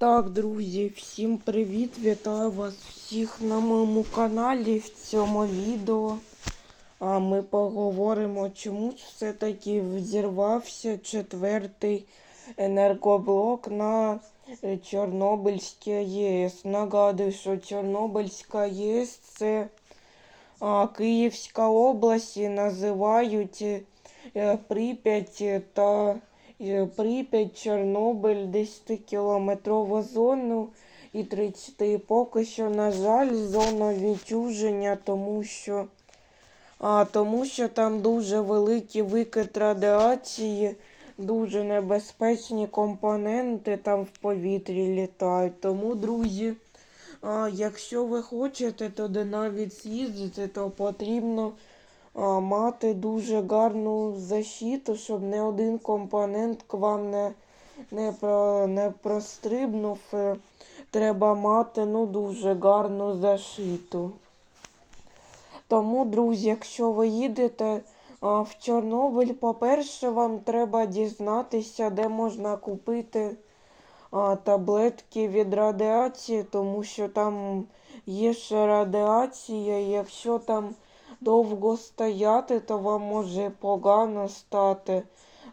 Так, друзі, всім привіт! Вітаю вас всіх на моєму каналі в цьому відео. А ми поговоримо, чому все-таки взірвався четвертий енергоблок на е, Чорнобильській АЕС. Нагадую, що Чорнобильська АЕС це а, Київська область називають е, Прип'ять та Прип'ять, Чорнобиль, 10-кілометрову зону і 30 поки що, на жаль, зона відчуження, тому що, а, тому що там дуже великий викид радіації, дуже небезпечні компоненти там в повітрі літають. Тому, друзі, а, якщо ви хочете туди навіть з'їздити, то потрібно мати дуже гарну защиту, щоб не один компонент к вам не, не, про, не прострибнув. Е, Треба мати ну, дуже гарну защиту. Тому, друзі, якщо ви їдете в Чорнобиль, по-перше, вам треба дізнатися, де можна купити таблетки від радіації, тому що там є ще радіація. і Якщо там довго стояти, то вам може погано стати.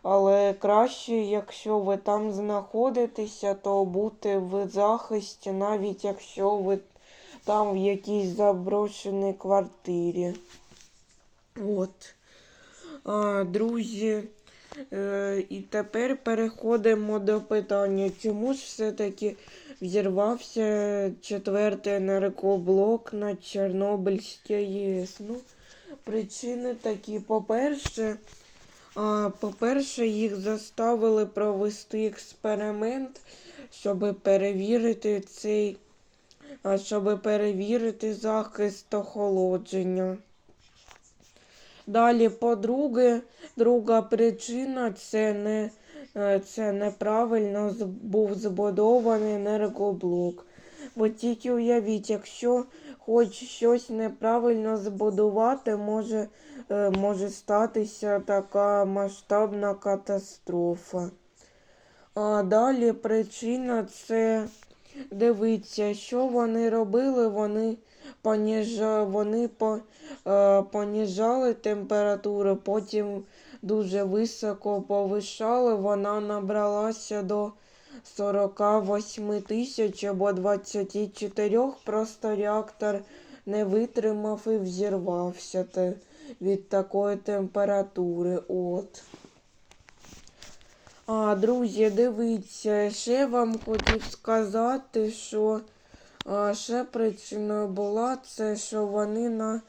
Але краще, якщо ви там знаходитеся, то бути в захисті, навіть якщо ви там в якійсь заброшеній квартирі. От. А, друзі, е, і тепер переходимо до питання, чому ж все-таки взірвався четвертий енергоблок на Чорнобильській АЕС? Ну, причини такі, по-перше, по-перше, їх заставили провести експеримент, щоб перевірити цей, щоб перевірити захист охолодження. Далі, по-друге, друга причина це не е, це неправильно був збудований енергоблок. Ви тільки уявіть, якщо хоч щось неправильно збудувати, може, е, може статися така масштабна катастрофа. А далі причина це дивіться, що вони робили, вони поніжа, вони по, е, поніжали температуру, потім дуже високо повишали, вона набралася до 48 тисяч або 24, просто реактор не витримав і взірвався від такої температури. От. А, друзі, дивіться, ще вам хотів сказати, що а, ще причиною була це, що вони на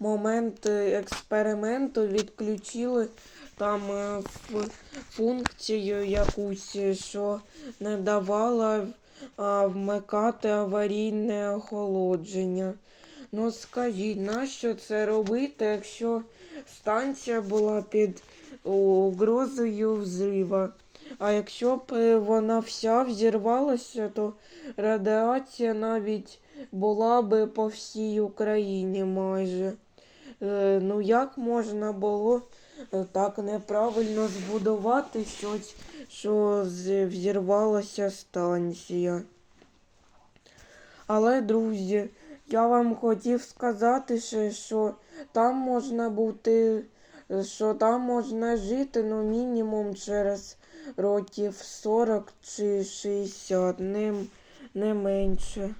момент е, експерименту відключили там е, ф- функцію якусь, е, що не давала вмикати аварійне охолодження. Ну скажіть, нащо це робити, якщо станція була під угрозою взрива? А якщо б е, вона вся взірвалася, то радіація навіть була би по всій Україні майже. Е, ну як можна було е, так неправильно збудувати щось, що взірвалася станція? Але, друзі, я вам хотів сказати ще, що там можна бути, що там можна жити, ну, мінімум через років 40 чи 60, не, не менше.